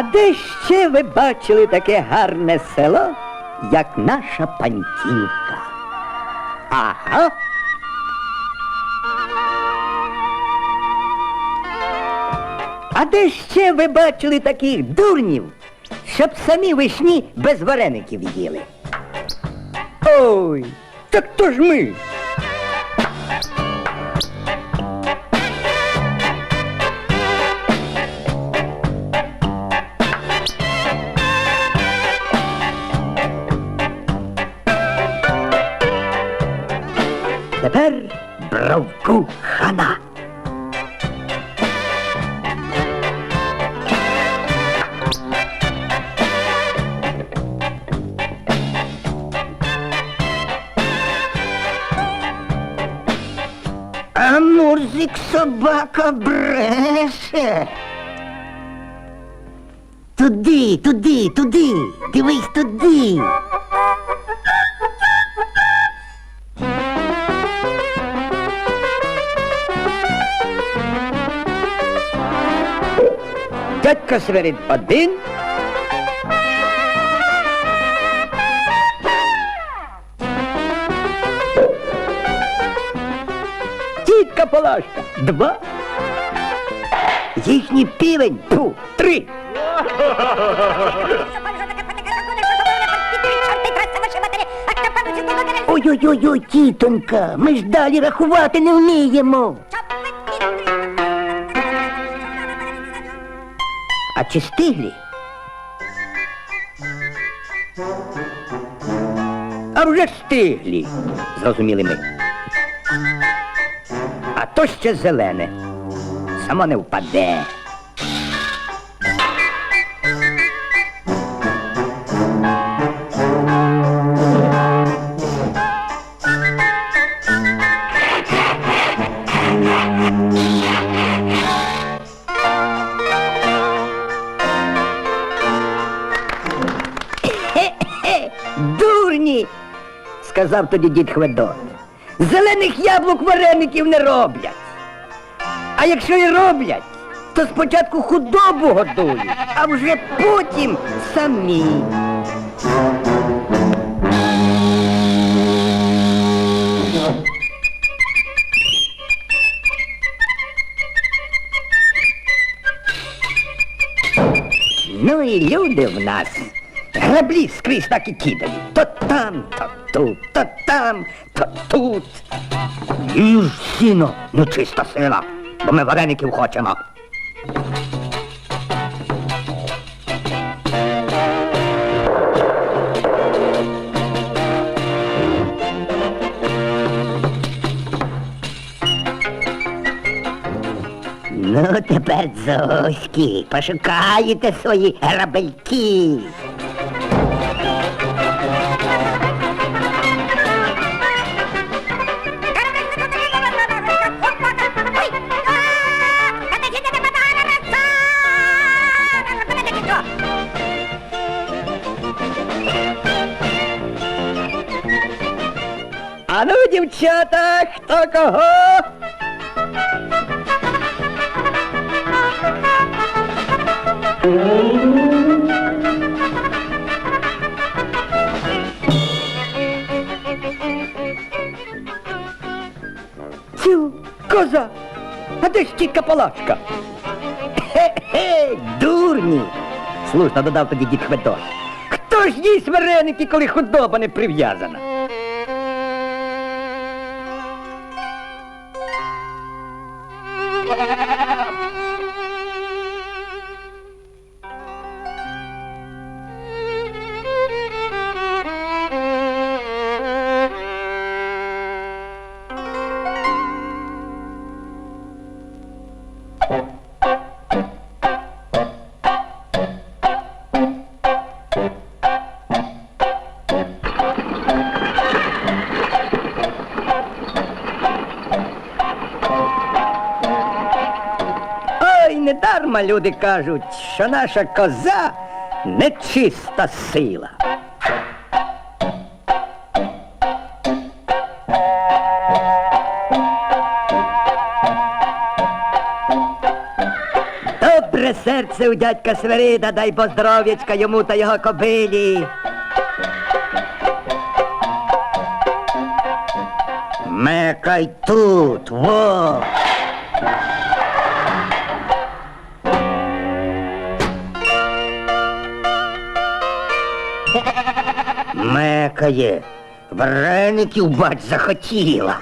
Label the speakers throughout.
Speaker 1: А де ще ви бачили таке гарне село, як наша паньківка? Ага. А де ще ви бачили таких дурнів, щоб самі вишні без вареників їли? Ой, так то ж ми. Тепер бровку хана. А Мурзик собака бреше. Туди, туди, туди, дивись туди. Дядько Свирид один. Тітка Палашка два. Їхній півень пу, три. Ой-ой-ой, тітонька, ми ж далі рахувати не вміємо. А чи стиглі? А вже стиглі, зрозуміли ми. А то ще зелене. Само не впаде. Сказав тоді дід Хведот. Зелених яблук вареників не роблять. А якщо і роблять, то спочатку худобу годують, а вже потім самі. Ну і люди в нас. Граблі скрізь так і кидають. То там, то тут, то там, то тут. І сіно, нечиста сила, бо ми вареників хочемо. Ну, тепер зоськи, пошукаєте свої грабельки. Дівчата, хто кого? Цю, коза, а де ж тітка Палашка? Хе-хе, дурні, слушно додав тоді дід Хведос. Хто ж їсть вареники, коли худоба не прив'язана? Yeah. Ой, недарма люди кажуть, що наша коза нечиста сила. Добре серце у дядька Сверида, дай бо здоров'ячка йому та його кобилі. Мекай тут, во! Мекає, вареників бач захотіла.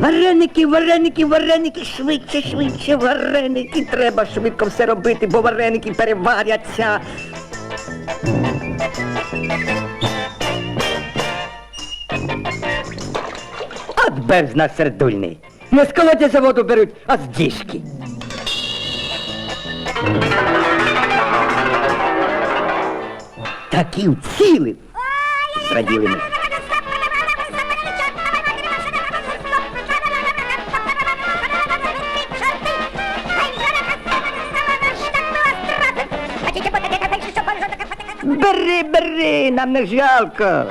Speaker 1: Вареники, вареники, вареники, швидше, швидше, вареники. Треба швидко все робити, бо вареники переваряться. От бездна сердульний. Не з колодязя воду беруть, а з діжки. Такі вцілив. Зраділи ми. Бери, бери, нам не жалко.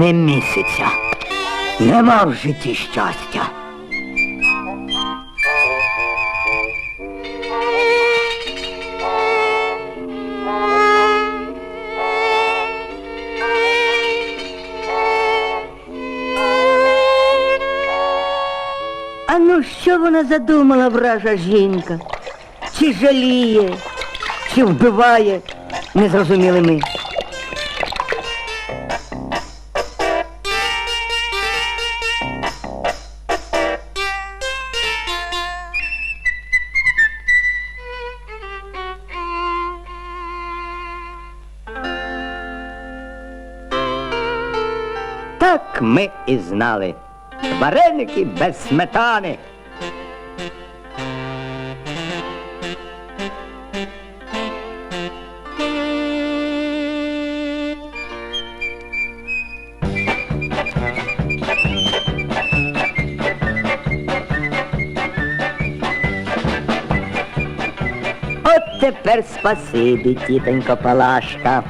Speaker 1: Не місяця. Нема в житті щастя. А ну що вона задумала, вража жінка? Чи жаліє, чи вбиває, не Так ми і знали. Вареники без сметани. От тепер спасибі, тітонько Палашка.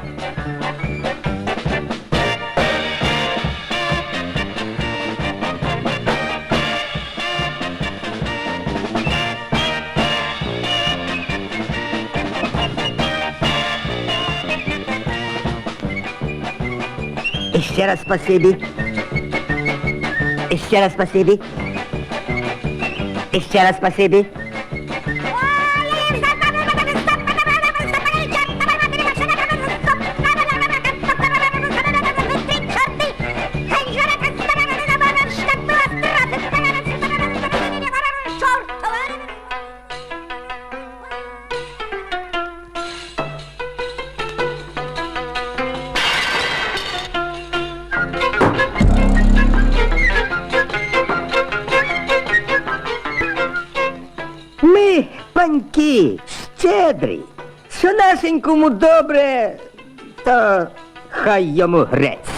Speaker 1: Ще раз спасибі. Еще ще раз спасибі. Еще ще раз спасибі. Паньки, щедрі, що нашенькому добре, то хай йому грець.